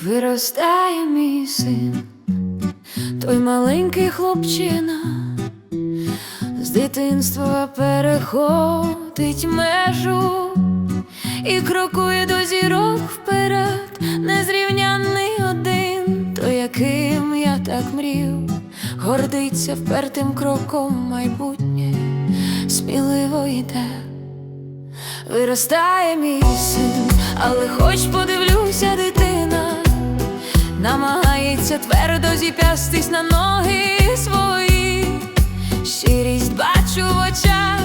Виростає мій син, той маленький хлопчина, з дитинства переходить межу і крокує до зірок вперед, незрівнянний один, то яким я так мрів, гордиться впертим кроком майбутнє, сміливо йде. Виростає мій син, але хоч подивлюся, дитина намагається твердо зіп'ястись на ноги свої. Щирість бачу в очах,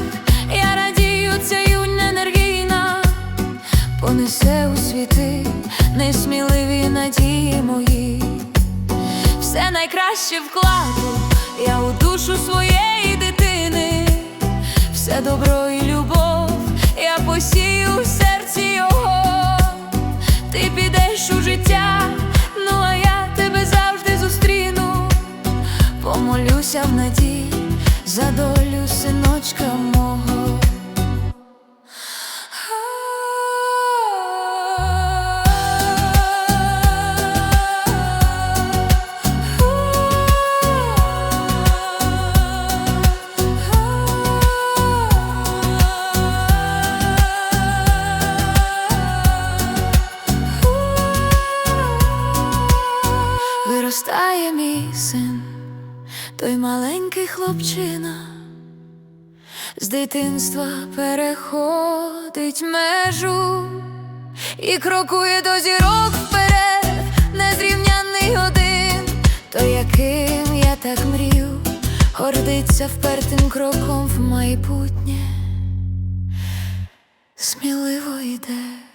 я радію, ця юнь енергійна, понесе у світи несміливі надії мої. Все найкраще вкладу я у душу своєї дитини, все добро і любов я посію Помолюся в надії за долю синочка мого. Виростає мій син, той маленький хлопчина, з дитинства переходить межу і крокує до зірок вперед, незрівнянний один, то яким я так мрів, гордиться впертим кроком в майбутнє, сміливо йде.